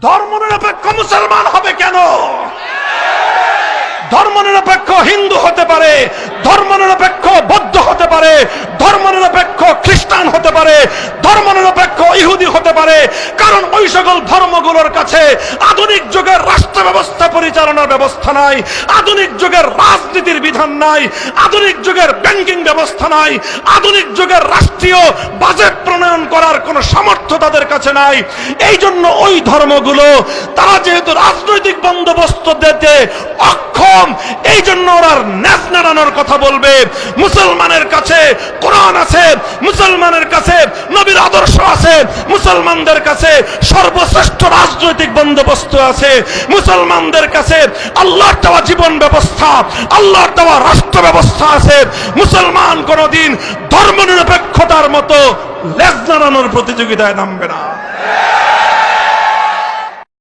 ধর্মনিরপেক্ষ মুসলমান হবে কেন? হিন্দু হতে পারে বৌদ্ধ হতে পারে খ্রিস্টান হতে পারে ইহুদি হতে পারে। কারণ ওই সকল ধর্মগুলোর কাছে আধুনিক যুগের রাষ্ট্র ব্যবস্থা পরিচালনার ব্যবস্থা নাই, আধুনিক যুগের রাজনীতির বিধান নাই, আধুনিক যুগের ব্যাংকিং ব্যবস্থা নাই, আধুনিক যুগের রাষ্ট্রীয় বাজেট প্রণয়ন করার কোনো তাদের কাছে নাই। এই জন্য ওই ধর্মগুলো, তারা যেহেতু রাজনৈতিক বন্দোবস্ত দিতে অক্ষম এই জন্য ওরা ন্যাস নাড়ানোর কথা বলবে। মুসলমানের কাছে কোরআন আছে, মুসলমানের কাছে নবীর আদর্শ আছে, মুসলমানদের কাছে সর্বশ্রেষ্ঠ রাজনৈতিক বন্দোবস্ত আছে। মুসলমানদের কাছে আল্লাহর দেওয়া জীবন ব্যবস্থা, আল্লাহর দেওয়া রাষ্ট্র ব্যবস্থা মুসলমান কোনদিন ধর্মনিরপেক্ষতার মতো লেজ নাড়ানোর প্রতিযোগিতায় নামবে না।